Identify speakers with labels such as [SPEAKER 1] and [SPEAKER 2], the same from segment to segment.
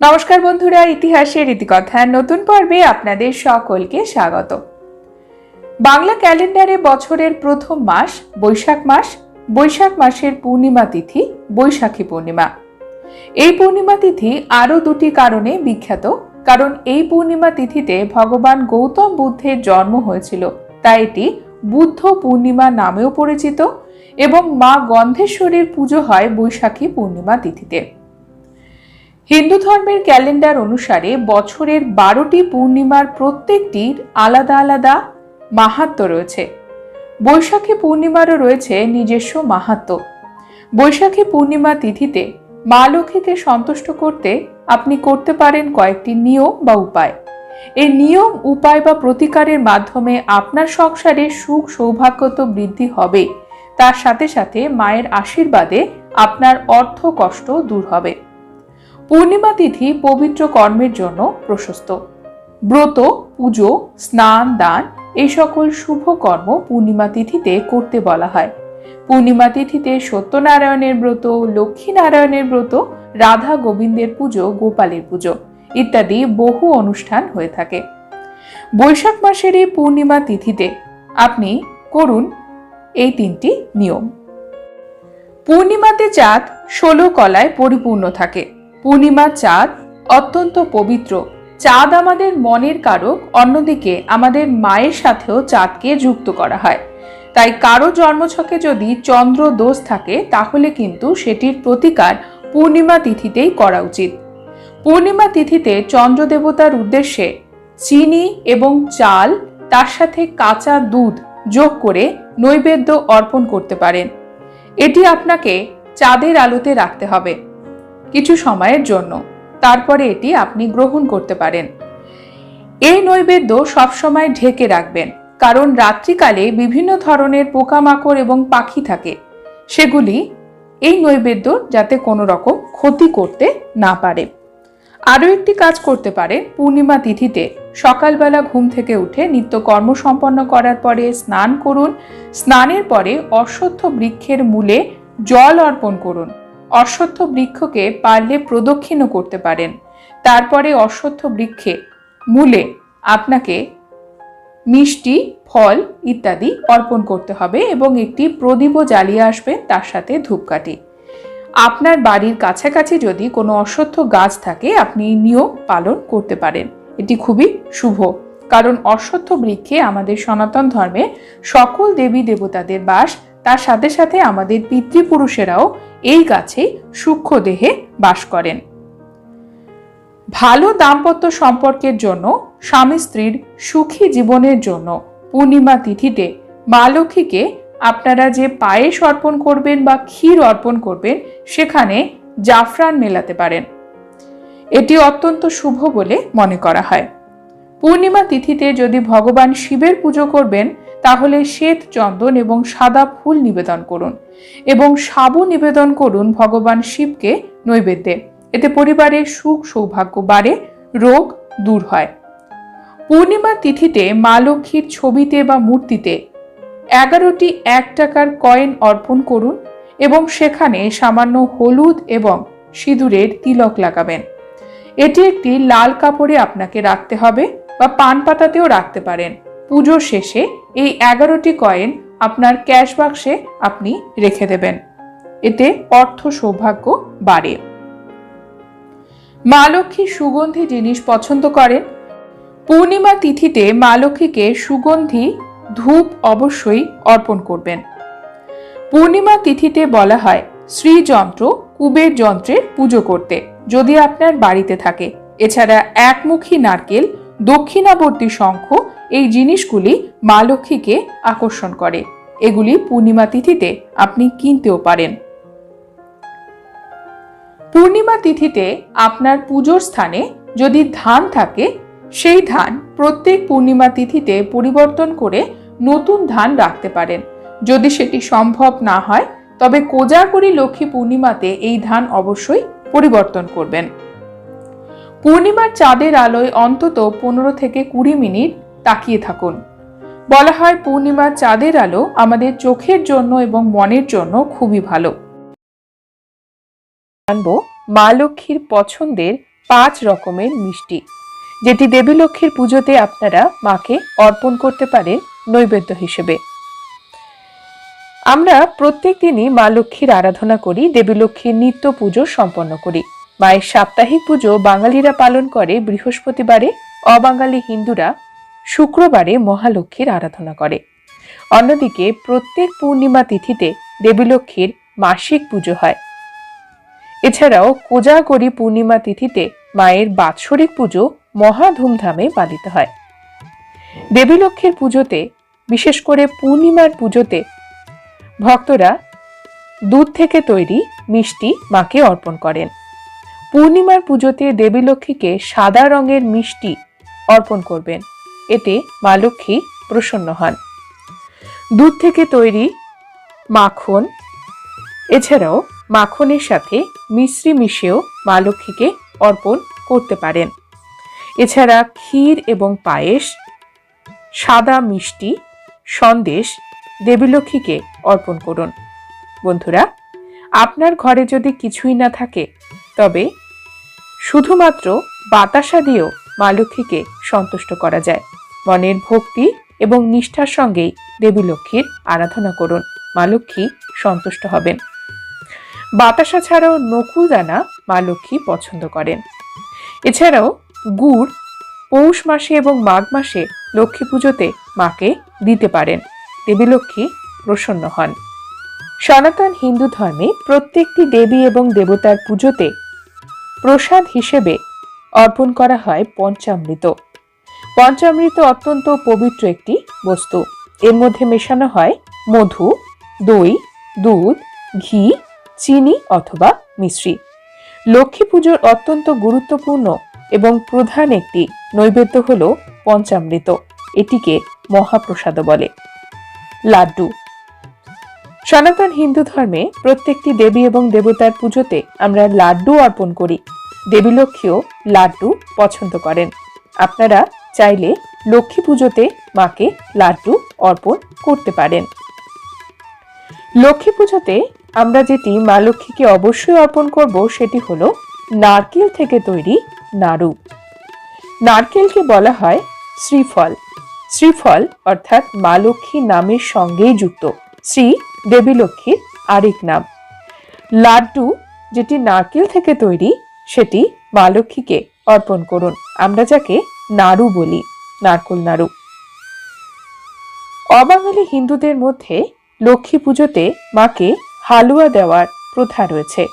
[SPEAKER 1] নমস্কার বন্ধুরা, ইতিহাসের রীতিকথার নতুন পর্বে আপনাদের সকলকে স্বাগত। বাংলা ক্যালেন্ডারে বছরের প্রথম মাস, বৈশাখ মাস, বৈশাখ মাসের পূর্ণিমা তিথি, বৈশাখী পূর্ণিমা। এই পূর্ণিমা তিথি আরও দুটি কারণে বিখ্যাত। কারণ এই পূর্ণিমা তিথিতে ভগবান গৌতম বুদ্ধের জন্ম হয়েছিল। তাই এটি বুদ্ধ পূর্ণিমা নামেও পরিচিত এবং মা গন্ধেশ্বরীর পুজো হয় বৈশাখী পূর্ণিমা তিথিতে। হিন্দু ধর্মের ক্যালেন্ডার অনুসারে বছরের বারোটি পূর্ণিমার প্রত্যেকটির আলাদা আলাদা মাহাত্ম্য রয়েছে। বৈশাখী পূর্ণিমারও রয়েছে নিজস্ব মাহাত্ম্য বৈশাখী পূর্ণিমা তিথিতে মা লক্ষ্মীকে সন্তুষ্ট করতে আপনি করতে পারেন কয়েকটি নিয়ম বা উপায়। এই নিয়ম, উপায় বা প্রতিকারের মাধ্যমে আপনার সংসারে সুখ সৌভাগ্য তো বৃদ্ধি হবে। তার সাথে সাথে মায়ের আশীর্বাদে আপনার অর্থ কষ্ট দূর হবে। পূর্ণিমা তিথি পবিত্র কর্মের জন্য প্রশস্ত। ব্রত, পুজো, স্নান, দান এই সকল শুভ কর্ম পূর্ণিমা তিথিতে করতে বলা হয়। পূর্ণিমা তিথিতে সত্যনারায়ণের ব্রত, লক্ষ্মীনারায়ণের ব্রত, রাধা গোবিন্দের পুজো, গোপালের পুজো ইত্যাদি বহু অনুষ্ঠান হয়ে থাকে। বৈশাখ মাসের এই পূর্ণিমা তিথিতে আপনি করুন এই তিনটি নিয়ম। পূর্ণিমাতে চাঁদ ষোলো কলায় পরিপূর্ণ থাকে। পূর্ণিমার চাঁদ অত্যন্ত পবিত্র। চাঁদ আমাদের মনের কারক, অন্যদিকে আমাদের মায়ের সাথেও চাঁদকে যুক্ত করা হয়। তাই কারও জন্মছকে যদি চন্দ্র দোষ থাকে, তাহলে কিন্তু সেটির প্রতিকার পূর্ণিমা তিথিতেই করা উচিত। পূর্ণিমা তিথিতে চন্দ্র দেবতার উদ্দেশ্যে চিনি এবং চাল, তার সাথে কাঁচা দুধ যোগ করে নৈবেদ্য অর্পণ করতে পারেন। এটি আপনাকে চাঁদের আলোতে রাখতে হবে। কিছু সময়ের জন্য। তারপরে এটি আপনি গ্রহণ করতে পারেন। এই নৈবেদ্য সবসময় ঢেকে রাখবেন, কারণ রাত্রিকালে বিভিন্ন ধরনের পোকামাকড় এবং পাখি থাকে। সেগুলি এই নৈবেদ্য যাতে কোনো রকম ক্ষতি করতে না পারে। আরও একটি কাজ করতে পারে পূর্ণিমা তিথিতে। সকালবেলা ঘুম থেকে উঠে নিত্য কর্ম সম্পন্ন করার পরে স্নান করুন। স্নানের পরে অশ্বত্থ বৃক্ষের মূলে জল অর্পণ করুন। অশ্বত্থ বৃক্ষকে পারলে প্রদক্ষিণও করতে পারেন। তারপরে অশ্বত্থ বৃক্ষে মূলে আপনাকে মিষ্টি, ফল ইত্যাদি অর্পণ করতে হবে এবং একটি প্রদীপও জ্বালিয়ে আসবেন তার সাথে ধূপকাঠি। আপনার বাড়ির কাছাকাছি যদি কোনো অশ্বত্থ গাছ থাকে, আপনি নিয়ম পালন করতে পারেন। এটি খুবই শুভ, কারণ অশ্বত্থ বৃক্ষে আমাদের সনাতন ধর্মে সকল দেবী দেবতাদের বাস তার সাথে সাথে আমাদের পিতৃপুরুষেরাও এই গাছে সূক্ষ্ম দেহে বাস করেন। ভালো দাম্পত্য সম্পর্কের জন্য, স্বামী স্ত্রীর সুখী জীবনের জন্য পূর্ণিমা তিথিতে মা লক্ষ্মীকে আপনারা যে পায়েস অর্পণ করবেন বা ক্ষীর অর্পণ করবেন, সেখানে জাফরান মেলাতে পারেন। এটি অত্যন্ত শুভ বলে মনে করা হয়। পূর্ণিমা তিথিতে যদি ভগবান শিবের পুজো করবেন তাহলে শ্বেত চন্দন এবং সাদা ফুল নিবেদন করুন এবং সাবু নিবেদন করুন ভগবান শিবকে নৈবেদ্যে। এতে পরিবারের সুখ সৌভাগ্য বাড়ে, রোগ দূর হয়। পূর্ণিমা তিথিতে মা লক্ষ্মীর ছবিতে বা মূর্তিতে এগারোটি এক টাকার কয়েন অর্পণ করুন এবং সেখানে সামান্য হলুদ এবং সিঁদুরের তিলক লাগাবেন। এটি একটি লাল কাপড়ে আপনাকে রাখতে হবে বা পান পাতাতেও রাখতে পারেন। পুজো শেষে এই এগারোটি কয়েন আপনার ক্যাশ বাক্সে আপনি রেখে দেবেন। এতে অর্থ সৌভাগ্য বাড়ে। মা লক্ষ্মী সুগন্ধি জিনিস পছন্দ করেন। পূর্ণিমা তিথিতে মা লক্ষ্মীকে সুগন্ধি, ধূপ অবশ্যই অর্পণ করবেন। পূর্ণিমা তিথিতে বলা হয় শ্রীযন্ত্র, কুবের যন্ত্রের পুজো করতে, যদি আপনার বাড়িতে থাকে। এছাড়া একমুখী নারকেল দক্ষিণাবর্তী শঙ্খ এই জিনিসগুলি মা লক্ষ্মীকে আকর্ষণ করে। এগুলি পূর্ণিমা তিথিতে আপনি কিনতেও পারেন। পূর্ণিমা তিথিতে আপনার পুজোর স্থানে যদি ধান থাকে, সেই ধান প্রত্যেক পূর্ণিমা তিথিতে পরিবর্তন করে নতুন ধান রাখতে পারেন। যদি সেটি সম্ভব না হয়, তবে কোজাগরি লক্ষ্মী পূর্ণিমাতে এই ধান অবশ্যই পরিবর্তন করবেন। পূর্ণিমার চাঁদের আলোয় অন্তত পনেরো থেকে কুড়ি মিনিট তাকিয়ে থাকুন। বলা হয় পূর্ণিমার চাঁদের আলো আমাদের চোখের জন্য এবং মনের জন্য খুবই ভালো। জানব মা লক্ষ্মীর পছন্দের পাঁচ রকমের মিষ্টি, যেটি দেবী লক্ষ্মীর পুজোতে আপনারা মাকে অর্পণ করতে পারেন নৈবেদ্য হিসেবে। আমরা প্রত্যেক দিনই মা লক্ষ্মীর আরাধনা করি, দেবী লক্ষ্মীর নিত্য পুজো সম্পন্ন করি। মায়ের সাপ্তাহিক পুজো বাঙালিরা পালন করে বৃহস্পতিবারে। অবাঙালি হিন্দুরা শুক্রবারে মহালক্ষ্মীর আরাধনা করে। অন্যদিকে প্রত্যেক পূর্ণিমা তিথিতে দেবী লক্ষ্মীর মাসিক পুজো হয়। এছাড়াও কোজাগরি পূর্ণিমা তিথিতে মায়ের বাৎসরিক পুজো মহা ধুমধামে পালিত হয়। দেবী লক্ষ্মীর পুজোতে, বিশেষ করে পূর্ণিমার পুজোতে, ভক্তরা দুধ থেকে তৈরি মিষ্টি মাকে অর্পণ করেন। পূর্ণিমার পুজোতে দেবী লক্ষ্মীকে সাদা রঙের মিষ্টি অর্পণ করবেন। এতে মা লক্ষ্মী প্রসন্ন হন। দুধ থেকে তৈরি মাখন, এছাড়াও মাখনের সাথে মিশ্রি মিশিয়েও মা লক্ষ্মীকে অর্পণ করতে পারেন। এছাড়া ক্ষীর এবং পায়েস, সাদা মিষ্টি সন্দেশ দেবীলক্ষ্মীকে অর্পণ করুন। বন্ধুরা, আপনার ঘরে যদি কিছুই না থাকে, তবে শুধুমাত্র বাতাসা দিয়েও মা লক্ষ্মীকে সন্তুষ্ট করা যায়। মনের ভক্তি এবং নিষ্ঠার সঙ্গেই দেবী লক্ষ্মীর আরাধনা করুন। মা লক্ষ্মী সন্তুষ্ট হবেন। বাতাসা ছাড়াও নকুল দানা মা লক্ষ্মী পছন্দ করেন। এছাড়াও গুড় পৌষ মাসে এবং মাঘ মাসে লক্ষ্মী পুজোতে মাকে দিতে পারেন। দেবী লক্ষ্মী প্রসন্ন হন। সনাতন হিন্দু ধর্মে প্রত্যেকটি দেবী এবং দেবতার পুজোতে প্রসাদ হিসেবে অর্পণ করা হয় পঞ্চামৃত। পঞ্চামৃত অত্যন্ত পবিত্র একটি বস্তু। এর মধ্যে মেশানো হয় মধু, দই, দুধ, ঘি, চিনি অথবা মিশ্রি। লক্ষ্মী পুজোর অত্যন্ত গুরুত্বপূর্ণ এবং প্রধান একটি নৈবেদ্য হল পঞ্চামৃত। এটিকে মহাপ্রসাদ বলে। লাড্ডু। সনাতন হিন্দু ধর্মে প্রত্যেকটি দেবী এবং দেবতার পুজোতে আমরা লাড্ডু অর্পণ করি। দেবী লক্ষ্মীও লাড্ডু পছন্দ করেন। আপনারা চাইলে লক্ষ্মী পুজোতে মাকে লাড্ডু অর্পণ করতে পারেন। লক্ষ্মী পুজোতে আমরা যেটি মা লক্ষ্মীকে অবশ্যই অর্পণ করব সেটি হলো নারকেল থেকে তৈরি নাড়ু। নারকেলকে বলা হয় শ্রীফল। শ্রীফল অর্থাৎ মা লক্ষ্মী নামের সঙ্গেই যুক্ত। শ্রী দেবী লক্ষ্মীর আরেক নাম। লাড্ডু যেটি নারকেল থেকে তৈরি, সেটি মা লক্ষ্মীকে অর্পণ করুন। আমরা যাকে নাড়ু বলি, নারকোল নাড়ু। অবাঙালি হিন্দুদের মধ্যে লক্ষ্মী পুজোতে মাকে হালুয়া দেওয়ার প্রথা রয়েছে।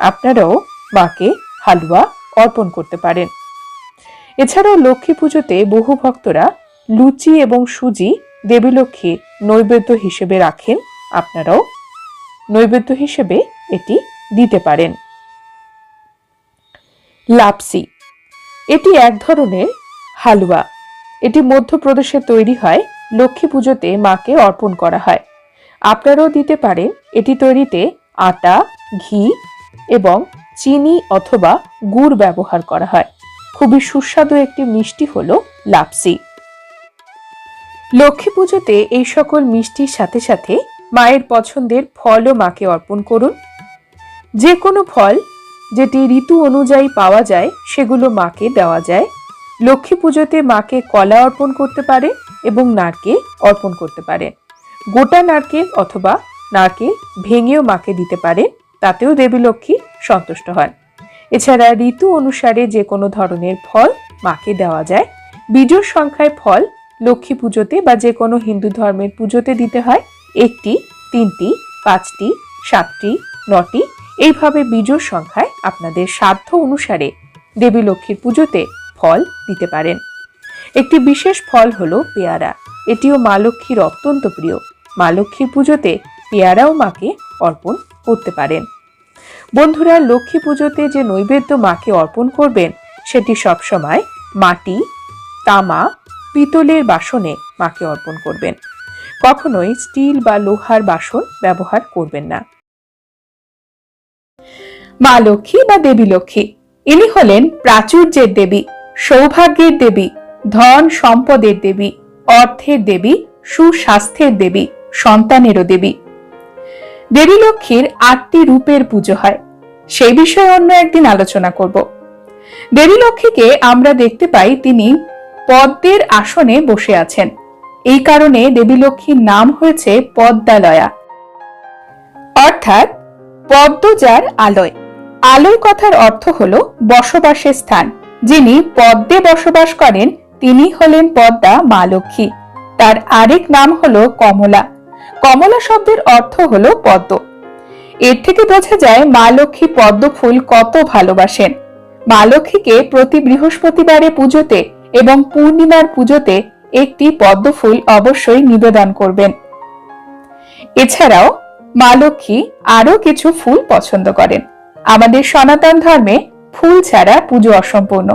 [SPEAKER 1] আপনারাও মাকে হালুয়া অর্পণ করতে পারেন। এছাড়াও লক্ষ্মী পুজোতে বহু ভক্তরা লুচি এবং সুজি দেবী লক্ষ্মীর নৈবেদ্য হিসেবে রাখেন। আপনারাও নৈবেদ্য হিসেবে এটি দিতে পারেন। লাপসি। এটি এক ধরনের হালুয়া। এটি মধ্যপ্রদেশে তৈরি হয়, লক্ষ্মী পুজোতে মাকে অর্পণ করা হয়। আপনারাও দিতে পারেন এটি তৈরিতে আটা, ঘি এবং চিনি অথবা গুড় ব্যবহার করা হয়। খুবই সুস্বাদু একটি মিষ্টি হল লাপসি। লক্ষ্মী পুজোতে এই সকল মিষ্টির সাথে সাথে মায়ের পছন্দের ফলও মাকে অর্পণ করুন। যে কোনো ফল যেটি ঋতু অনুযায়ী পাওয়া যায়, সেগুলো মাকে দেওয়া যায়। লক্ষ্মী পুজোতে মাকে কলা অর্পণ করতে পারে এবং নারকেল অর্পণ করতে পারে। গোটা নারকেল অথবা নারকেল ভেঙেও মাকে দিতে পারে, তাতেও দেবী লক্ষ্মী সন্তুষ্ট হন। এছাড়া ঋতু অনুসারে যে কোনো ধরনের ফল মাকে দেওয়া যায়। বিজোর সংখ্যায় ফল লক্ষ্মী পুজোতে বা যে কোনো হিন্দু ধর্মের পুজোতে দিতে হয়। একটি, তিনটি, পাঁচটি, সাতটি, নটি, এইভাবে বিজোর সংখ্যায় আপনাদের সাধ্য অনুসারে দেবী লক্ষ্মীর পুজোতে ফল দিতে পারেন। একটি বিশেষ ফল হলো পেয়ারা। এটিও মা লক্ষ্মীর অত্যন্ত প্রিয়। মা লক্ষ্মীর পুজোতে পেয়ারাও মাকে অর্পণ করতে পারেন। বন্ধুরা, লক্ষ্মী পুজোতে যে নৈবেদ্য মাকে অর্পণ করবেন, সেটি সবসময় মাটি, তামা, পিতলের বাসনে মাকে অর্পণ করবেন। কখনোই স্টিল বা লোহার বাসন ব্যবহার করবেন না। মা লক্ষ্মী বা দেবী লক্ষ্মী, ইনি হলেন প্রাচুর্যের দেবী, সৌভাগ্যের দেবী, ধন সম্পদের দেবী, অর্থের দেবী, সুস্বাস্থ্যের দেবী, সন্তানেরও দেবী। দেবী লক্ষ্মীর আটটি রূপের পুজো হয়। সেই বিষয়ে অন্য একদিন আলোচনা করব। দেবী লক্ষ্মীকে আমরা দেখতে পাই তিনি পদ্মের আসনে বসে আছেন। এই কারণে দেবী লক্ষ্মীর নাম হয়েছে পদ্মালয়া। অর্থাৎ পদ্মজার আলয়। আলয় কথার অর্থ হল বসবাসের স্থান। যিনি পদ্মে বসবাস করেন, তিনি হলেন পদ্মা মা লক্ষ্মী। তার আরেক নাম হলো কমলা। কমলা শব্দের অর্থ হলো পদ্ম। এর থেকে বোঝা যায় মা লক্ষ্মী পদ্ম ফুল কত ভালোবাসেন। মা লক্ষ্মীকে প্রতি বৃহস্পতিবারে পুজোতে এবং পূর্ণিমার পুজোতে একটি পদ্ম ফুল অবশ্যই নিবেদন করবেন। এছাড়াও মা লক্ষ্মী আরও কিছু ফুল পছন্দ করেন। আমাদের সনাতন ধর্মে ফুল ছাড়া পুজো অসম্পূর্ণ।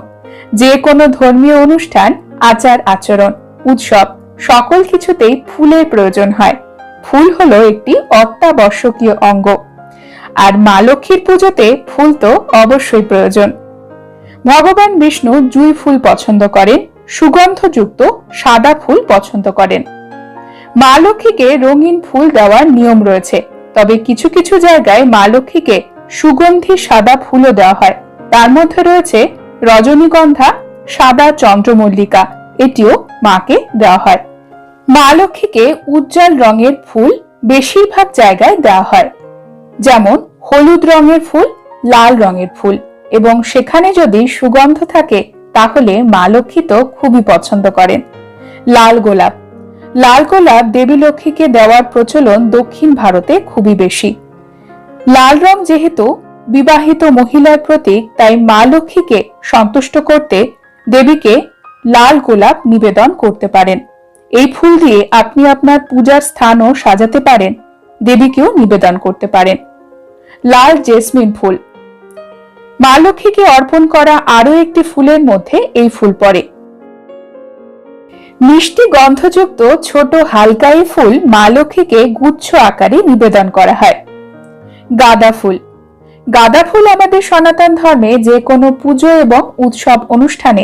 [SPEAKER 1] যে কোনো ধর্মীয় অনুষ্ঠান, আচার, আচরণ, উৎসব, সকল কিছুতেই ফুলের প্রয়োজন হয়। ফুল হলো একটি অত্যাবশ্যকীয় অঙ্গ। আর মা লক্ষ্মীর পুজোতে ফুল তো অবশ্যই প্রয়োজন। ভগবান বিষ্ণু জুই ফুল পছন্দ করেন। সুগন্ধযুক্ত সাদা ফুল পছন্দ করেন। মা লক্ষ্মীকে রঙিন ফুল দেওয়ার নিয়ম রয়েছে, তবে কিছু কিছু জায়গায় মা লক্ষ্মীকে সুগন্ধি সাদা ফুলও দেওয়া হয়। তার মধ্যে রয়েছে রজনীগন্ধা, সাদা চন্দ্রমল্লিকা, এটিও মাকে দেওয়া হয়। মা লক্ষ্মীকে উজ্জ্বল রঙের ফুল বেশিরভাগ জায়গায় দেওয়া হয়, যেমন হলুদ রঙের ফুল, লাল রঙের ফুল, এবং সেখানে যদি সুগন্ধ থাকে তাহলে মা লক্ষ্মী তো খুবই পছন্দ করেন। লাল গোলাপ। লাল গোলাপ দেবী লক্ষ্মীকে দেওয়ার প্রচলন দক্ষিণ ভারতে খুবই বেশি। লাল রং যেহেতু, বিবাহিত মহিলার প্রতীক, তাই মা লক্ষ্মীকে সন্তুষ্ট করতে দেবীকে লাল গোলাপ নিবেদন করতে পারেন। এই ফুল দিয়ে আপনি আপনার পূজার স্থানও সাজাতে পারেন, দেবীকেও নিবেদন করতে পারেন। লাল জেসমিন ফুল। মা লক্ষ্মীকে অর্পণ করা আরও একটি ফুলের মধ্যে এই ফুল পড়ে। মিষ্টি গন্ধযুক্ত ছোট হালকাই ফুল মা লক্ষ্মীকে গুচ্ছ আকারে নিবেদন করা হয়। গাঁদা ফুল। গাঁদা ফুল আমাদের সনাতন ধর্মে যে কোনো পুজো এবং উৎসব অনুষ্ঠানে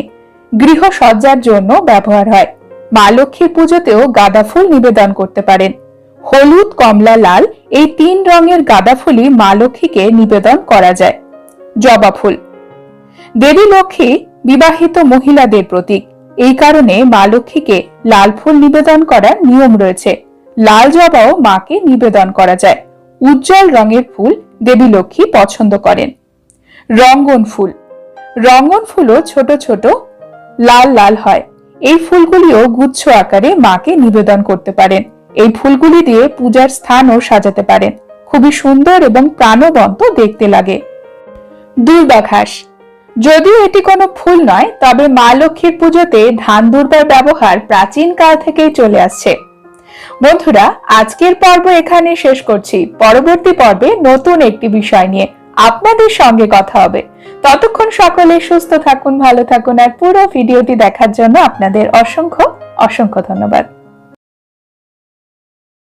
[SPEAKER 1] গৃহ সজ্জার জন্য ব্যবহার হয়। মা লক্ষ্মীর পুজোতেও গাঁদা ফুল নিবেদন করতে পারেন। হলুদ, কমলা, লাল এই তিন রঙের গাঁদা ফুলই মা লক্ষ্মীকে নিবেদন করা যায়। জবা ফুল। দেবী লক্ষ্মী বিবাহিত মহিলাদের প্রতীক। এই কারণে মা লক্ষ্মীকে লাল ফুল নিবেদন করার নিয়ম রয়েছে। লাল জবাও মাকে নিবেদন করা যায়। উজ্জ্বল রঙের ফুল দেবী লক্ষ্মী পছন্দ করেন। রঙ্গন ফুল। রঙ্গন ফুলও ছোট ছোট, লাল লাল হয়। এই ফুলগুলিও গুচ্ছ আকারে মাকে নিবেদন করতে পারেন। এই ফুলগুলি দিয়ে পূজার স্থানও সাজাতে পারেন। খুবই সুন্দর এবং প্রাণবন্ত দেখতে লাগে। দুর্বা ঘাস যদিও এটি কোনো ফুল নয়, তবে মা লক্ষ্মীর পুজোতে ধান দুর্বার ব্যবহার প্রাচীন কাল থেকেই চলে আসছে। বন্ধুরা, আজকের পর্ব এখানে শেষ করছি। পরবর্তী পর্বে নতুন একটি বিষয় নিয়ে আপনাদের সঙ্গে কথা হবে। ততক্ষণ সকলে সুস্থ থাকুন, ভালো থাকুন, আর পুরো ভিডিওটি দেখার জন্য আপনাদের অসংখ্য অসংখ্য ধন্যবাদ।